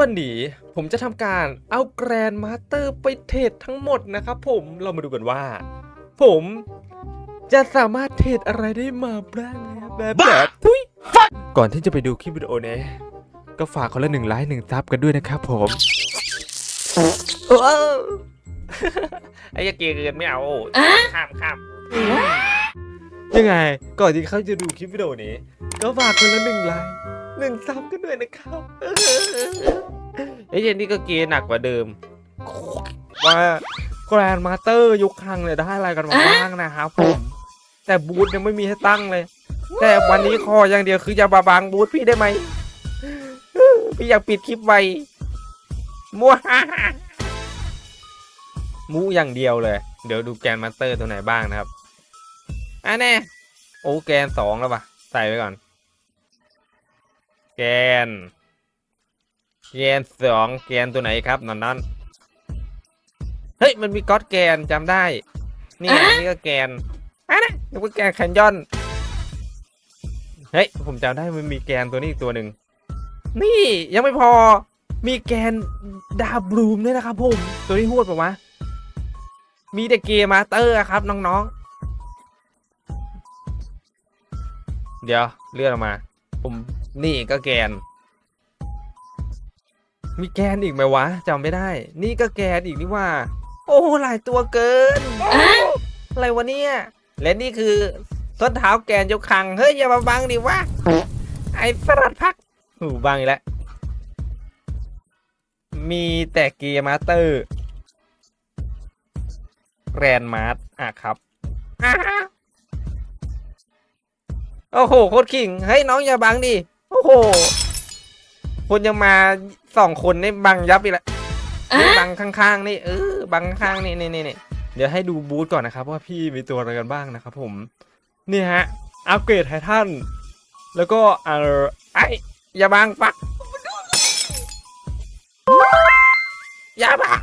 วันนี้ผมจะทำการเอาแกรนมาสเตอร์ไปเทรดทั้งหมดนะครับผมเรามาดูกันว่า ผมจะสามารถเทรดอะไรได้มาบ้างนะครับแบบแบบทุยก่อนที่จะไปดูคลิปวิดีโอนี้ก็ฝากคนละหนึ่งไลค์หนึ่งซับกันด้วยนะครับผมเออไอ้ยาเกย์เกินไม่เอาข้ามข้ามยังไง ก่อนที่เขาจะดูคลิปวิดีโอนี้ ก็ฝากคนละหนึ่งไลค์ หนึ่งซับกันด้วยนะครับไอ้เจนนี่ก็เกย์หนักกว่าเดิมว่าแกรนมาสเตอร์ยุคครั้งเนี่ยได้อะไรกันมาบ้างนะครับผมแต่บูธยังไม่มีให้ตั้งเลย แต่วันนี้คออย่างเดียวคือจะบาบางบูธพี่ได้ไหมพี่อยากปิดคลิปไว้มัวมูอย่างเดียวเลย เดี๋ยวดูแกนมาสเตอร์ตัวไหนบ้างนะครับอะแน่โอ้แกนสองแล้วปะใส่ไว้ก่อน แกน แกนสองแกนตัวไหนครับนอนนั่นเฮ้ยมันมีก๊อตแกนจำได้ นี่ไงนี่ก็แกนอะนะนึกว่าแกนแคนยอน เฮ้ยผมจำได้มันมีแกนตัวนี้อีกตัวหนึ่งนี่ยังไม่พอมีแกนดาบลูมด้วยนะครับผม ตัวนี้โหดปะวะ มีแต่เกมมาสเตอร์อะครับน้องๆ เดี๋ยวเลื่อนออกมา ผม นี่ก็แกน มีแกนอีกไหมวะจำไม่ได้ นี่ก็แกนอีกนี่ว่า โอ้หลายตัวเกินอะไรวะเนี่ย และนี่คือส้นเท้าแกนยกคัง เฮ้ยอย่ามาบังดิวะ ไอ้สลัดพักหูบังอีกแล้ว มีแต่เกมมาสเตอร์แกรนมาร์อะครับอะโอ้โห โคตรขิง เฮ้ย น้องอย่าบังดิโอ้โห คนยังมาสองคนนี่บังยับอีกแล้วนี่บังข้างๆนี่เออบังข้างๆนี่นี่นี่นี่เดี๋ยวให้ดูบูธก่อนนะครับว่าพี่มีตัวอะไรกันบ้างนะครับผม นี่ฮะ อัปเกรดไททันแล้วก็เออไออย่าบังฟักอย่าบัง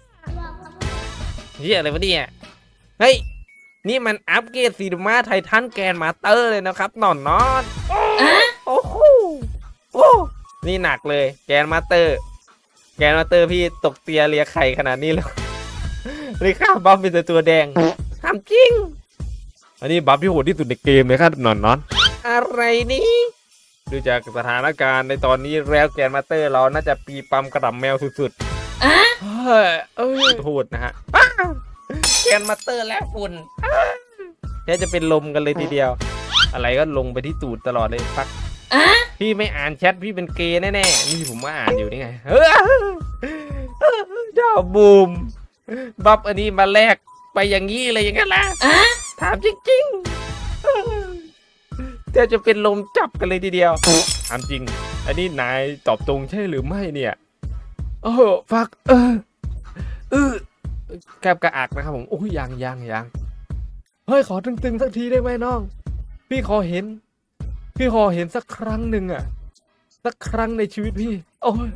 เฮียอะไรวะเนี่ยเฮ้ยนี่มันอัปเกรดซีดมาไททันแกนมาสเตอร์เลยนะครับหนอนนอนโอ้โหโอ้นี่หนักเลยแกนมาสเตอร์ แกนมาสเตอร์พี่ตกเตียเลียไข่ขนาดนี้แล้วเลยข้ามบัฟเป็นแต่ตัวแดงทำจริง อันนี้บัฟที่โหดที่สุดในเกมเลยครับหนอนนอน อะไรนี่ดูจากสถานการณ์ในตอนนี้แล้วแกนมาสเตอร์เราน่าจะปีปั๊มกระดับแมวสุดๆ เฮ้ยเอ้ยโหดนะฮะอ้าวแกนมาสเตอร์และฝุ่นอ้าวแค่จะเป็นลมกันเลยทีเดียว อะไรก็ลงไปที่ตูดตลอดเลยฟักพี่ไม่อ่านแชทพี่เป็นเกย์แน่ๆนี่ผมว่าอ่านอยู่นี่ไงเฮ้ยเจ้าบูมบัฟอันนี้มาแลกไปอย่างนี้เลยอย่างนั้นละถามจริงๆแทบจะเป็นลมจับกันเลยทีเดียวถามจริง อันนี้นายตอบตรงใช่หรือไม่เนี่ย โอ้โหฟักเออเออแกบกระอักนะครับผมโอ้ยยังยังยังเฮ้ยขอตึงๆสักทีได้ไหมน้อง พี่ขอเห็น พี่ขอเห็นสักครั้งหนึ่งอะสักครั้งในชีวิตพี่ โอ้ย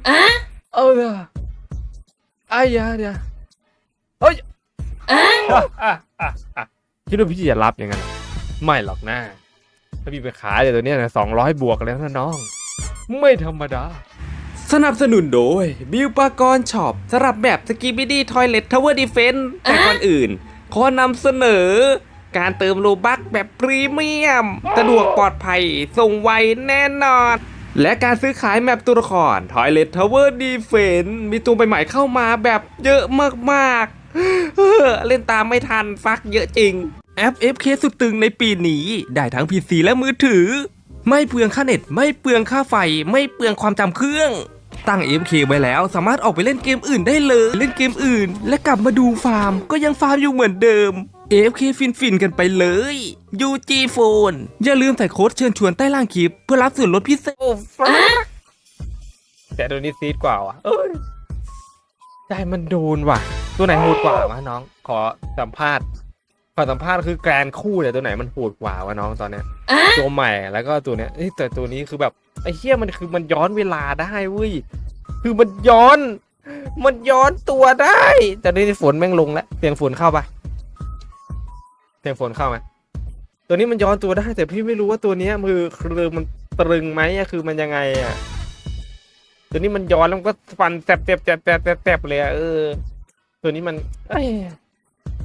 เออไอ้ยาเนี่ยเฮ้ยอะอะอะอะคิดว่าพี่จะรับอย่างนั้นไม่หรอกนะถ้าพี่ไปขายเดี๋ยวตัวเนี้ยนะสองร้อยบวกแล้วนะน้อง ไม่ธรรมดา สนับสนุนโดย บิวปากรช็อปสำหรับแบบสกีบิดี้ทอยเลททาวเวอร์ดีเฟนต์แต่ก่อนอื่น ขอนำเสนอ การเติมโลบักแบบพรีเมียม สะดวกปลอดภัย ส่งไวแน่นอน และการซื้อขายแมปตัวละคร Toilet Tower Defense มีตัวใหม่ๆเข้ามาแบบเยอะมากๆเฮ้อเล่นตามไม่ทันฟักเยอะจริงแอป FK สุดตึงในปีนี้ ได้ทั้ง PC และมือถือ ไม่เปลืองค่าเน็ต ไม่เปลืองค่าไฟ ไม่เปลืองความจำเครื่อง ตั้ง FK ไว้แล้ว สามารถออกไปเล่นเกมอื่นได้เลย เล่นเกมอื่น และกลับมาดูฟาร์ม ก็ยังฟาร์มอยู่เหมือนเดิม AFK ฟินฟินๆกันไปเลย UG Phone อย่าลืมใส่โค้ดเชิญชวนใต้ล่างคลิป เพื่อรับส่วนลดพิเศษโอ้ฟ้าแต่ตัวนี้ซีดกว่าว่ะเอ้ยใจมันโดนว่ะ ตัวไหนโหดกว่าวะน้อง ขอสัมภาษณ์ ขอสัมภาษณ์คือแกรนคู่เนี่ยตัวไหนมันโหดกว่าวะน้องตอนเนี้ยตัวใหม่แล้วก็ตัวเนี้ยเอ้ยแต่ตัวนี้คือแบบไอ้เหี้ยมันคือมันย้อนเวลาได้เว้ยคือมันย้อน มันย้อนตัวได้แต่นี่ฝนแม่งลงแล้วเสียงฝนเข้าปะเสียงฝนเข้าไหมตัวนี้มันย้อนตัวได้ แต่พี่ไม่รู้ว่าตัวเนี้ยมือคือมันตรึงไหมอะคือมันยังไงอะตัวนี้มันย้อนแล้วมันก็ฟันแสบแสบแสบแสบแสบแสบเลยอะเออ ตัวนี้มัน เอ้ย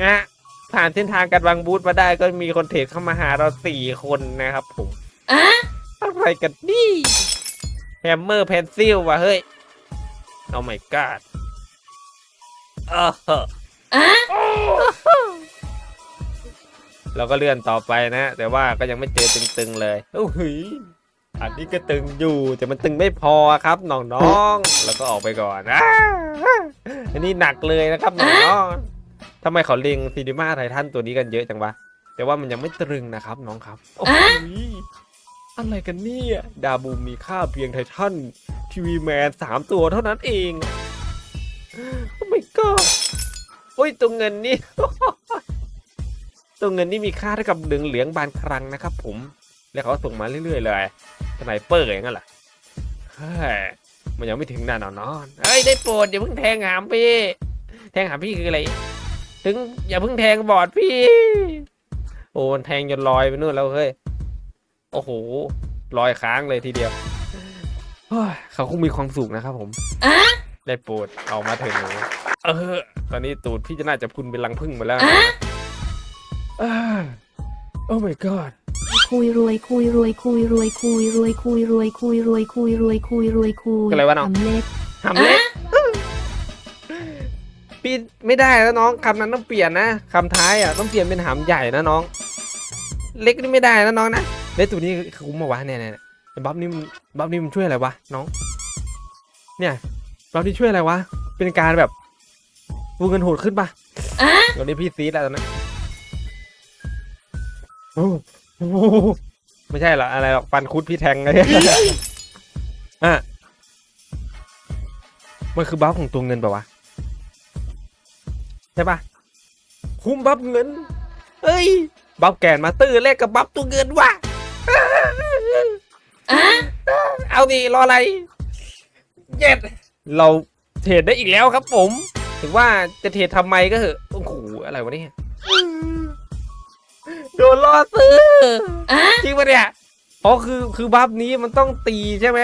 นะฮะผ่านเส้นทางการวางบูธมาได้ก็มีคนเทรดเข้ามาหาเราสี่คนนะครับผมอะไรกันนี่แฮมเมอร์เพนซิลว่ะเฮ้ยเอาไม่กาดเออเราก็เลื่อนต่อไปนะ แต่ว่าก็ยังไม่เจอตึงๆเลยโอ้โหยอันนี้ก็ตึงอยู่แต่มันตึงไม่พอครับน้องๆแล้วก็ออกไปก่อนอ่าอันนี้หนักเลยนะครับน้องๆ ทำไมเขาเล็งซีนิมาไททันตัวนี้กันเยอะจังวะ แต่ว่ามันยังไม่ตรึงนะครับน้องครับโอ้โหอะไรกันเนี่ย ดาบูมมีค่าเพียงไททันทีวีแมนสามตัวเท่านั้นเองโอ้ my god โอ้ยตัวเงินนี่ ตัวเงินนี่มีค่าเท่ากับเหลืองเหลืองๆบานครั้งนะครับผม แล้วเขาส่งมาเรื่อยๆเลยสไนเปอร์อย่างนั้นแหละเฮ้ยมันยังไม่ถึงนานอนอนเฮ้ยได้โปรดอย่าเพิ่งแทงหามพี่ แทงหามพี่คืออะไร ถึงอย่าเพิ่งแทงบอดพี่ โอ้มันแทงจนลอยไปนู่นแล้วเฮ้ย โอ้โหลอยค้างเลยทีเดียวเฮ้ยเขาคงมีความสุขนะครับผมได้โปรดเอามาเถอะหนูเออ ตอนนี้ตูดพี่จะน่าจะพุนเป็นรังพึ่งไปแล้วนะเออโอ้ my god คุยรวยคุยรวยคุยรวยคุยรวยคุยรวยคุยรวยคุยรวยคุยรวยคุยอะไรวะน้องทำเล็กหำเล็กพี่ ไม่ได้แล้วน้องคำนั้นต้องเปลี่ยนนะคำท้ายอะต้องเปลี่ยนเป็นหำใหญ่นะน้อง เล็กนี่ไม่ได้นะน้องนะเล็กตัวนี้คือคุ้มมาวะเนี่ยเนี่ยบัฟนี่มันบัฟนี่มันช่วยอะไรวะน้อง เนี่ยบัฟนี่ช่วยอะไรวะเป็นการแบบฟูเงินโหดขึ้นปะตอนนี้พี่ซีดแล้วนนั้นโอ้ไม่ใช่หรออะไรหรอกฟันคุดพี่แทงเลยอะมันคือบัฟของตัวเงินปะวะ ใช่ปะคุ้มบัฟเงิน เอ้ย บัฟแกนมาตื้อแลกกับบัฟตัวเงินว่ะเอาดิรออะไร เย็ด เราเทรดได้อีกแล้วครับผม ถึงว่าจะเทรดทำไมก็เหอะโอ้โหอะไรวะเนี่ยโดนล่อซื้อจริงปะเนี่ยอ๋อคือคือบัฟนี้มันต้องตีใช่ไหม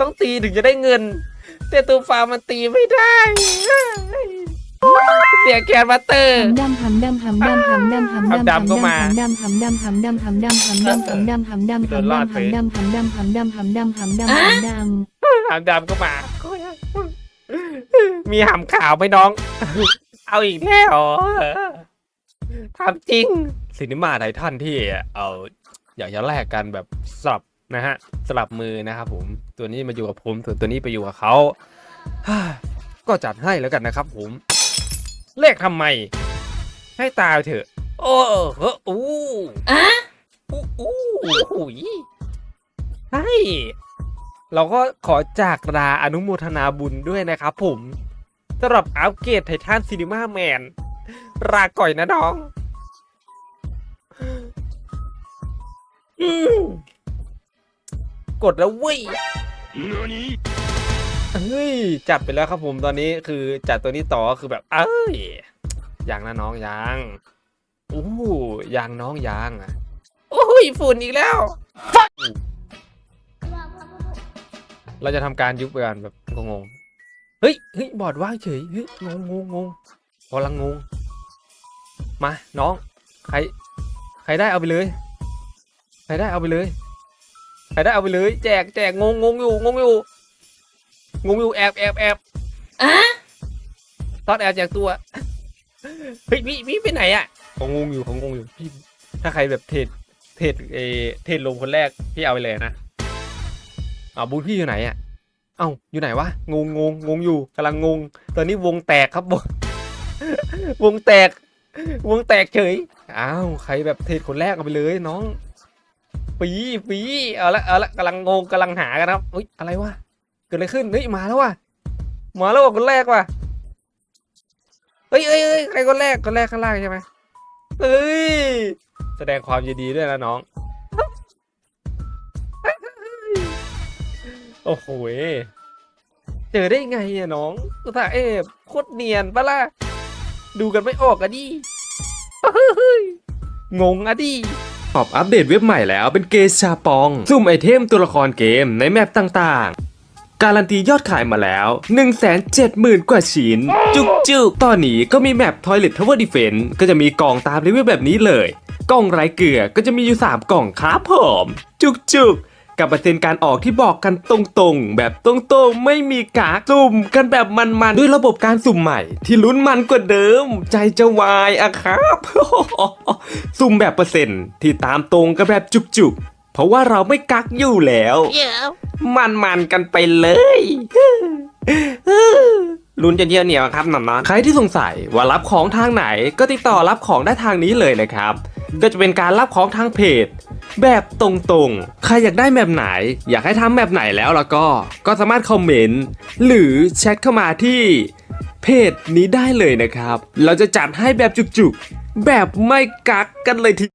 ต้องตีถึงจะได้เงิน แต่ตัวฟาร์มมันตีไม่ได้เสี ยแกนมาเตอร์ ดำหำดำหำดำหำดำหำดำหำดำก็มาหำดำหำดำหำดำหำดำหำดำหำดำหำดำหำดำโดนลอดไปหำดำหำดำหำดำหำดำหำดำหำดำหามดำก็มา มีหามขาวไหมน้อง เอาอีกแล้วทำจริงซินิมาไททันที่เอาอยากจะแลกกันแบบสลับนะฮะ สลับมือนะครับผมตัวนี้มาอยู่กับผมส่วนตัวนี้ไปอยู่กับเขาก็จัดให้แล้วกันนะครับผม เลขทำไม ให้ตายเถอะ โอ้เฮ้ออู้อู้อู้หูยใช่เราก็ขอจากลาอนุโมทนาบุญด้วยนะครับผมสำหรับอัปเกรดไททันซีนิมาแมนลาก่อยนะน้องอืมกดแล้วเว้ย เฮ้ยจัดไปแล้วครับผมตอนนี้คือจัดตัวนี้ต่อก็คือแบบ เอ้ยยังนะน้องยังโอ้ยังน้องยังอะโอ้ยฝุ่นอีกแล้ว เราจะทำการยุบไปกันแบบงงๆเฮ้ยเฮ้ยบอร์ดว่างเฉยเฮ้ยงงงงงพอลังงงมาน้องใครใครได้เอาไปเลย ใครได้เอาไปเลย ใครได้เอาไปเลย แจกแจกงงงงอยู่งงอยู่ งงอยู่แอบแอบแอบตอนแอลจากตัว เฮ้ยพี่พี่ไปไหนอะของงงอยู่ของงงอยู่พี่ ถ้าใครแบบเทรดเทรดเออเทรดลงคนแรกพี่เอาไปเลยนะอ้าวบูธพี่อยู่ไหนอะ เอ้าอยู่ไหนวะงงงงงงอยู่กำลังงง ตอนนี้วงแตกครับวงวงแตก วงแตกเฉยอ้าวใครแบบเทรดคนแรกเอาไปเลยน้องปีปีเอาละเอาละกำลังงงกำลังหากันครับเฮ้ยอะไรวะเกิดอะไรขึ้นเฮ้ยมาแล้วว่ะมาแล้วว่ะคนแรกว่ะเฮ้ยเฮ้ยเฮ้ยใครคนแรกคนแรกข้างล่างใช่ไหมเฮ้ยแสดงความยินดีด้วยนะน้องโอ้โหยเจอได้ไงอะน้องอุตส่าห์เอฟโคตรเนียนปะล่ะดูกันไม่ออกอะดิเฮ้ยงงอะดิปอบอัปเดตเว็บใหม่แล้วเป็นเกชาปอง ซุ่มไอเทมตัวละครเกมในแมปต่างๆ การันตียอดขายมาแล้ว 170,000 กว่าชิ้น จุกจุกๆตอนนี้ก็มีแมป Toilet Tower Defense ก็จะมีกล่องตามเลเวลแบบนี้เลย กล่องไร้เกลือก็จะมีอยู่ 3 กล่องครับผม จุกจุกๆกับเปอร์เซ็นต์การออกที่บอกกันตรงๆ แบบตรงๆ ไม่มีกากสุ่มกันแบบมันๆ ด้วยระบบการสุ่มใหม่ ที่ลุ้นมันกว่าเดิม ใจจะวายอะครับ สุ่มแบบเปอร์เซ็นต์ที่ตามตรงกันแบบจุกๆ เพราะว่าเราไม่กักอยู่แล้ว มันๆกันไปเลยลุ้นจนเยี่ยวเหนียวครับน้องๆใครที่สงสัยว่ารับของทางไหนก็ติดต่อรับของได้ทางนี้เลยนะครับ ก็จะเป็นการรับของทางเพจ แบบตรงๆ ใครอยากได้แบบไหน อยากให้ทำแบบไหนแล้วแล้วก็ ก็สามารถคอมเมนต์หรือแชทเข้ามาที่เพจนี้ได้เลยนะครับ เราจะจัดให้แบบจุกๆ แบบไม่กักกันเลยที